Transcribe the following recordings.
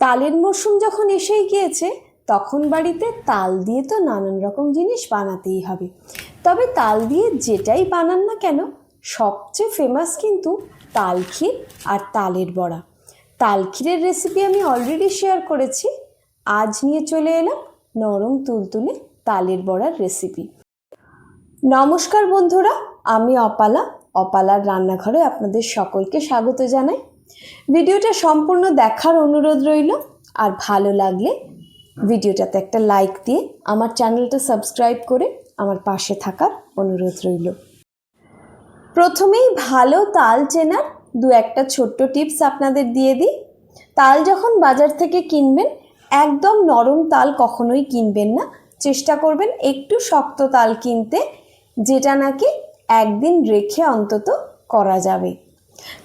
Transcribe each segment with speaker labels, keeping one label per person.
Speaker 1: তালের মরশুম যখন এসেই গিয়েছে, তখন বাড়িতে তাল দিয়ে তো নানান রকম জিনিস বানাতেই হবে। তবে তাল দিয়ে যেটাই বানান না কেন, সবচেয়ে ফেমাস কিন্তু তাল ক্ষীর আর তালের বড়া। তাল ক্ষীরের রেসিপি আমি অলরেডি শেয়ার করেছি। আজ নিয়ে চলে এলাম নরম তুলতুলে তালের বড়ার রেসিপি নমস্কার বন্ধুরা, আমি অপালা। অপালার রান্নাঘরে আপনাদের সকলকে স্বাগত জানাই। ভিডিওটা সম্পূর্ণ দেখার অনুরোধ রইল। আর ভালো লাগলে ভিডিওটাতে একটা লাইক দিয়ে আমার চ্যানেলটা সাবস্ক্রাইব করে আমার পাশে থাকার অনুরোধ রইল। প্রথমেই ভালো তাল চেনার দু একটা ছোট্ট টিপস আপনাদের দিয়ে দিই। তাল যখন বাজার থেকে কিনবেন, একদম নরম তাল কখনোই কিনবেন না। চেষ্টা করবেন একটু শক্ত তাল কিনতে, যেটা নাকি একদিন রেখে অন্তত করা যাবে।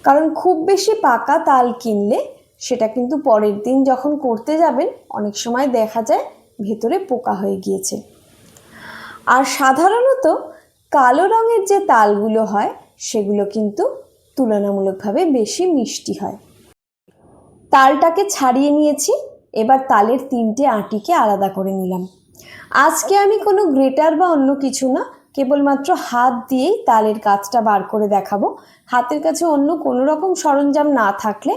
Speaker 1: কারণ খুব বেশি পাকা তাল কিনলে সেটা কিন্তু পরের দিন যখন করতে যাবেন, অনেক সময় দেখা যায় ভেতরে পোকা হয়ে গিয়েছে। আর সাধারণত কালো রঙের যে তালগুলো হয়, সেগুলো কিন্তু তুলনামূলকভাবে বেশি মিষ্টি হয়। তালটাকে ছাড়িয়ে নিয়েছি, এবার তালের তিনটে আটিকে আলাদা করে নিলাম। আজকে আমি কোনো গ্রেটার বা অন্য কিছু না কেবলমাত্র হাত দিয়েই তালের কাজটা বার করে দেখাবো। হাতের কাছে অন্য কোনো রকম সরঞ্জাম না থাকলে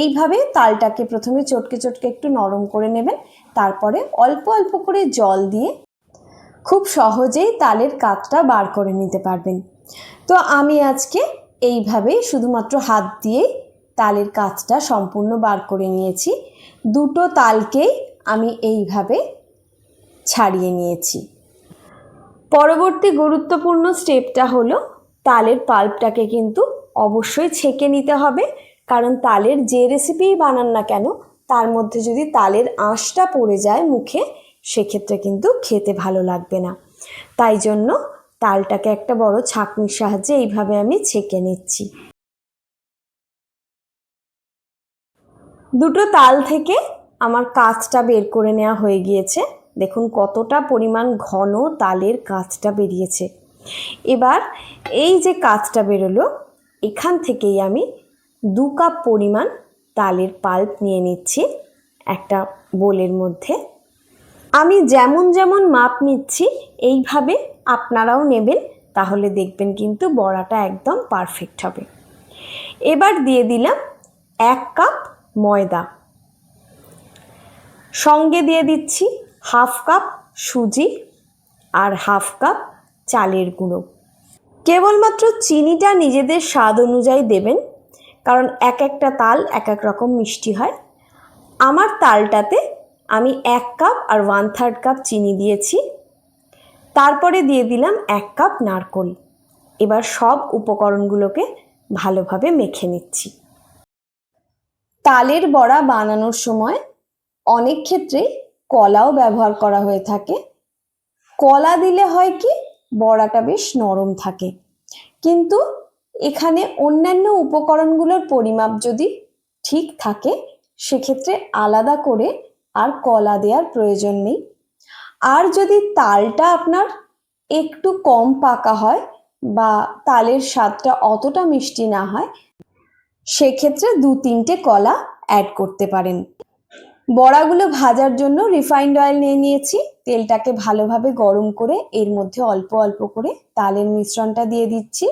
Speaker 1: এইভাবে তালটাকে প্রথমে চটকে চটকে একটু নরম করে নেবেন, তারপরে অল্প অল্প করে জল দিয়ে খুব সহজেই তালের কাজটা বার করে নিতে পারবেন। তো আমি আজকে এইভাবেই শুধুমাত্র হাত দিয়েই তালের কাজটা সম্পূর্ণ বার করে নিয়েছি। দুটো তালকেই আমি এইভাবে ছাড়িয়ে নিয়েছি। পরবর্তী গুরুত্বপূর্ণ স্টেপটা হলো তালের পাল্পটাকে কিন্তু অবশ্যই ছেঁকে নিতে হবে। কারণ তালের যে রেসিপিই বানান না কেন, তার মধ্যে যদি তালের আঁশটা পড়ে যায় মুখে, সেক্ষেত্রে কিন্তু খেতে ভালো লাগবে না। তাই জন্য তালটাকে একটা বড় ছাঁকনির সাহায্যে এইভাবে আমি ছেঁকে নিচ্ছি। দুটো তাল থেকে আমার কাঁচটা বের করে নেওয়া হয়ে গিয়েছে। দেখুন কতটা পরিমাণ ঘন তালের কাঁচটা বেরিয়েছে। এবার এই যে কাঁচটা বেরোলো, এখান থেকেই আমি দু কাপ পরিমাণ তালের পাল্প নিয়ে নিচ্ছি একটা বোলের মধ্যে। আমি যেমন যেমন মাপ নিচ্ছি, এইভাবে আপনারাও নেবেন, তাহলে দেখবেন কিন্তু বড়াটা একদম পারফেক্ট হবে। এবার দিয়ে দিলাম এক কাপ ময়দা। সঙ্গে দিয়ে দিচ্ছি হাফ কাপ সুজি আর হাফ কাপ চালের গুঁড়ো। কেবলমাত্র চিনিটা নিজেদের স্বাদ অনুযায়ী দেবেন, কারণ এক একটা তাল এক এক রকম মিষ্টি হয়। আমার তালটাতে আমি এক কাপ আর ওয়ান থার্ড কাপ চিনি দিয়েছি। তারপরে দিয়ে দিলাম এক কাপ নারকোল। এবার সব উপকরণগুলোকে ভালোভাবে মেখে নিচ্ছি। তালের বড়া বানানোর সময় অনেক ক্ষেত্রে কলাও ব্যবহার করা হয়ে থাকে। কলা দিলে হয় কি? বড়াটা বেশ নরম থাকে। কিন্তু এখানে অন্যান্য উপকরণগুলোর পরিমাপ যদি ঠিক থাকে, সেক্ষেত্রে আলাদা করে আর কলা দেওয়ার প্রয়োজন নেই। আর যদি তালটা আপনার একটু কম পাকা হয় বা তালের স্বাদটা অতটা মিষ্টি না হয়, সেক্ষেত্রে দু তিনটে কলা অ্যাড করতে পারেন। বড়াগুলো ভাজার জন্য রিফাইন্ড অয়েল নিয়ে নিয়েছি। তেলটাকে ভালোভাবে গরম করে এর মধ্যে অল্প অল্প করে তালের মিশ্রণটা দিয়ে দিচ্ছি।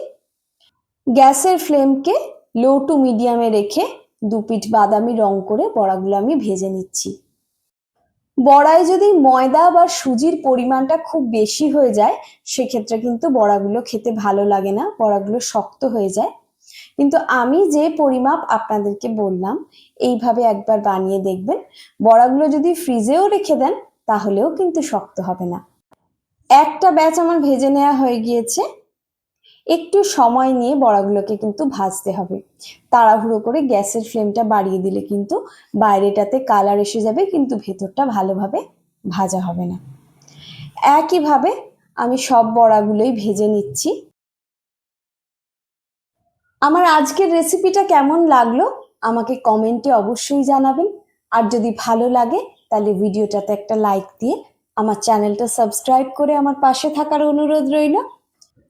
Speaker 1: গ্যাসের ফ্লেমকে লো টু মিডিয়ামে রেখে দু পিঠ বাদামি রং করে বড়াগুলো আমি ভেজে নিচ্ছি। বড়ায় যদি ময়দা বা সুজির পরিমাণটা খুব বেশি হয়ে যায়, সেক্ষেত্রে কিন্তু বড়াগুলো খেতে ভালো লাগে না। বড়াগুলো শক্ত হয়ে যায়। কিন্তু আমি যে পরিমাপ আপনাদেরকে বললাম, এইভাবে একবার বানিয়ে দেখবেন। বড়াগুলো যদি ফ্রিজেও রেখে দেন, তাহলেও কিন্তু শক্ত হবে না। একটা ব্যাচ আমার ভেজে নেওয়া হয়ে গিয়েছে। একটু সময় নিয়ে বড়াগুলোকে কিন্তু ভাজতে হবে। তাড়াহুড়ো করে গ্যাসের ফ্লেমটা বাড়িয়ে দিলে কিন্তু বাইরেটাতে কালার এসে যাবে, কিন্তু ভেতরটা ভালোভাবে ভাজা হবে না। একইভাবে আমি সব বড়াগুলোই ভেজে নিচ্ছি। আমার আজকের রেসিপিটা কেমন লাগল, আমাকে কমেন্টে অবশ্যই জানাবেন। আর যদি ভালো লাগে, তাহলে ভিডিওটাতে একটা লাইক দিয়ে আমার চ্যানেলটা সাবস্ক্রাইব করে আমার পাশে থাকার অনুরোধ রইল।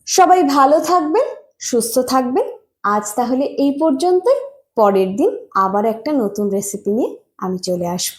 Speaker 1: সবাই ভালো থাকবেন, সুস্থ থাকবেন। আজ তাহলে এই পর্যন্তই। পরের দিন আবার একটা নতুন রেসিপি নিয়ে আমি চলে আসব।